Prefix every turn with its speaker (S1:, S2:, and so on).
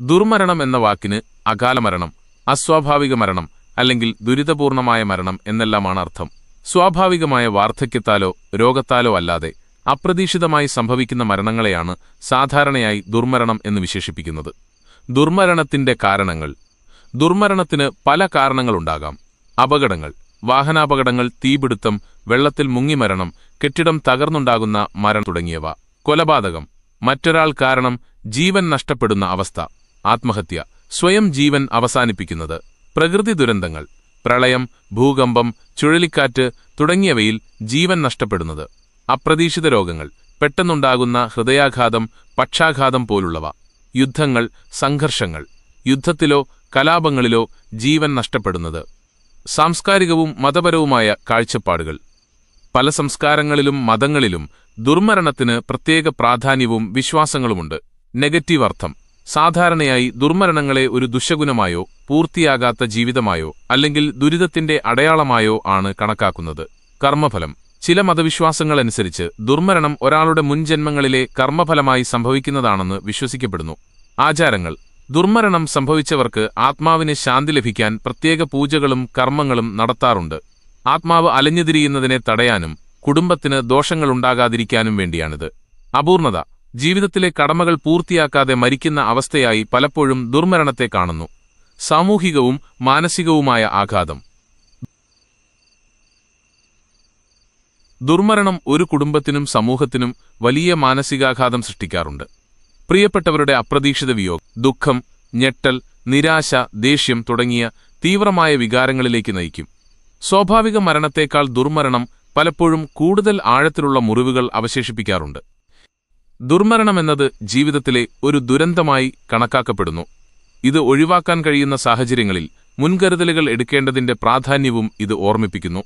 S1: ദുർമരണം എന്ന വാക്കിന് അകാലമരണം അസ്വാഭാവിക മരണം അല്ലെങ്കിൽ ദുരിതപൂർണമായ മരണം എന്നെല്ലാമാണ് അർത്ഥം. സ്വാഭാവികമായ വാർദ്ധക്യത്താലോ രോഗത്താലോ അല്ലാതെ അപ്രതീക്ഷിതമായി സംഭവിക്കുന്ന മരണങ്ങളെയാണ് സാധാരണയായി ദുർമരണം എന്ന് വിശേഷിപ്പിക്കുന്നത്. ദുർമരണത്തിന്റെ കാരണങ്ങൾ. ദുർമരണത്തിന് പല കാരണങ്ങളുണ്ടാകാം. അപകടങ്ങൾ. വാഹനാപകടങ്ങൾ തീപിടുത്തം വെള്ളത്തിൽ മുങ്ങിമരണം കെട്ടിടം തകർന്നുണ്ടാകുന്ന മരണം തുടങ്ങിയവ. കൊലപാതകം. മറ്റൊരാൾ കാരണം ജീവൻ നഷ്ടപ്പെടുന്ന അവസ്ഥ. ആത്മഹത്യ സ്വയം ജീവൻ അവസാനിപ്പിക്കുന്നത് പ്രകൃതി ദുരന്തങ്ങൾ പ്രളയം ഭൂകമ്പം ചുഴലിക്കാറ്റ് തുടങ്ങിയവയിൽ ജീവൻ നഷ്ടപ്പെടുന്നത് അപ്രതീക്ഷിത രോഗങ്ങൾ പെട്ടെന്നുണ്ടാകുന്ന ഹൃദയാഘാതം പക്ഷാഘാതം പോലുള്ളവ യുദ്ധങ്ങൾ സംഘർഷങ്ങൾ യുദ്ധത്തിലോ കലാപങ്ങളിലോ ജീവൻ നഷ്ടപ്പെടുന്നത് സാംസ്കാരികവും മതപരവുമായ കാഴ്ചപ്പാടുകൾ. പല സംസ്കാരങ്ങളിലും മതങ്ങളിലും ദുർമരണത്തിന് പ്രത്യേക പ്രാധാന്യവും വിശ്വാസങ്ങളുമുണ്ട്. നെഗറ്റീവ് അർത്ഥം സാധാരണയായി ദുർമരണങ്ങളെ ഒരു ദുശഗുണമായോ പൂർത്തിയാകാത്ത ജീവിതമായോ അല്ലെങ്കിൽ ദുരിതത്തിന്റെ അടയാളമായോ ആണ് കണക്കാക്കുന്നത്. കർമ്മഫലം. ചില മതവിശ്വാസങ്ങളനുസരിച്ച് ദുർമരണം ഒരാളുടെ മുൻജന്മങ്ങളിലെ കർമ്മഫലമായി സംഭവിക്കുന്നതാണെന്ന് വിശ്വസിക്കപ്പെടുന്നു. ആചാരങ്ങൾ. ദുർമരണം സംഭവിച്ചവർക്ക് ആത്മാവിന് ശാന്തി ലഭിക്കാൻ പ്രത്യേക പൂജകളും കർമ്മങ്ങളും നടത്താറുണ്ട്. ആത്മാവ് അലഞ്ഞുതിരിയുന്നതിനെ തടയാനും കുടുംബത്തിന് ദോഷങ്ങളുണ്ടാകാതിരിക്കാനും വേണ്ടിയാണിത്. അപൂർണത. ജീവിതത്തിലെ കടമകൾ പൂർത്തിയാക്കാതെ മരിക്കുന്ന അവസ്ഥയായി പലപ്പോഴും ദുർമരണത്തെ കാണുന്നു. സാമൂഹികവും മാനസികവുമായ ആഘാതം. ദുർമരണം ഒരു കുടുംബത്തിനും സമൂഹത്തിനും വലിയ മാനസികാഘാതം സൃഷ്ടിക്കാറുണ്ട്. പ്രിയപ്പെട്ടവരുടെ അപ്രതീക്ഷിത വിയോഗം ദുഃഖം ഞെട്ടൽ നിരാശ ദേഷ്യം തുടങ്ങിയ തീവ്രമായ വികാരങ്ങളിലേക്ക് നയിക്കും. സ്വാഭാവിക മരണത്തേക്കാൾ ദുർമരണം പലപ്പോഴും കൂടുതൽ ആഴത്തിലുള്ള മുറിവുകൾ അവശേഷിപ്പിക്കാറുണ്ട്. ദുർമരണമെന്നത് ജീവിതത്തിലെ ഒരു ദുരന്തമായി കണക്കാക്കപ്പെടുന്നു. ഇത് ഒഴിവാക്കാൻ കഴിയുന്ന സാഹചര്യങ്ങളിൽ മുൻകരുതലുകൾ എടുക്കേണ്ടതിന്റെ പ്രാധാന്യവും ഇത് ഓർമ്മിപ്പിക്കുന്നു.